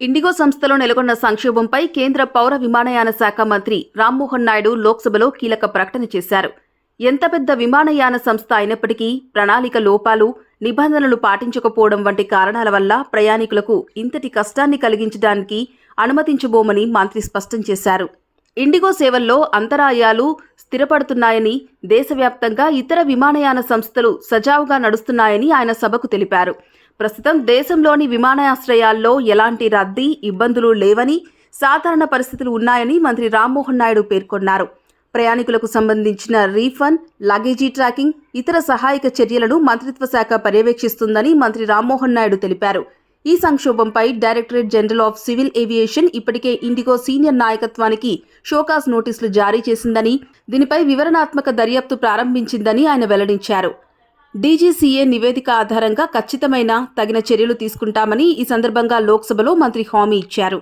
IndiGo సంస్థలో నెలకొన్న సంక్షోభంపై కేంద్ర పౌర విమానయాన శాఖ మంత్రి రామ్మోహన్ నాయుడు లోక్సభలో కీలక ప్రకటన చేశారు. ఎంత పెద్ద విమానయాన సంస్థ అయినప్పటికీ ప్రణాళిక లోపాలు నిబంధనలు పాటించకపోవడం వంటి కారణాల వల్ల ప్రయాణికులకు ఇంతటి కష్టాన్ని కలిగించడానికి అనుమతించబోమని మంత్రి స్పష్టం చేశారు. ఇండిగో సేవల్లో అంతరాయాలు స్థిరపడుతున్నాయని దేశవ్యాప్తంగా ఇతర విమానయాన సంస్థలు సజావుగా నడుస్తున్నాయని ఆయన సభకు తెలిపారు. ప్రస్తుతం దేశంలోని విమానాశ్రయాల్లో ఎలాంటి రద్దీ ఇబ్బందులు లేవని సాధారణ పరిస్థితులు ఉన్నాయని మంత్రి రామ్మోహన్ నాయుడు పేర్కొన్నారు. ప్రయాణికులకు సంబంధించిన రీఫండ్ లగేజీ ట్రాకింగ్ ఇతర సహాయక చర్యలను మంత్రిత్వ శాఖ పర్యవేక్షిస్తుందని మంత్రి రామ్మోహన్ నాయుడు తెలిపారు. ఈ సంక్షోభంపై directorate general of civil aviation ఇప్పటికే ఇండిగో సీనియర్ నాయకత్వానికి షోకాస్ నోటీసులు జారీ చేసిందని దీనిపై వివరణాత్మక దర్యాప్తు ప్రారంభించిందని ఆయన వెల్లడించారు. డీజీసీఏ నివేదిక ఆధారంగా ఖచ్చితమైన తగిన చర్యలు తీసుకుంటామని ఈ సందర్భంగా లోక్సభలో మంత్రి హామీ ఇచ్చారు.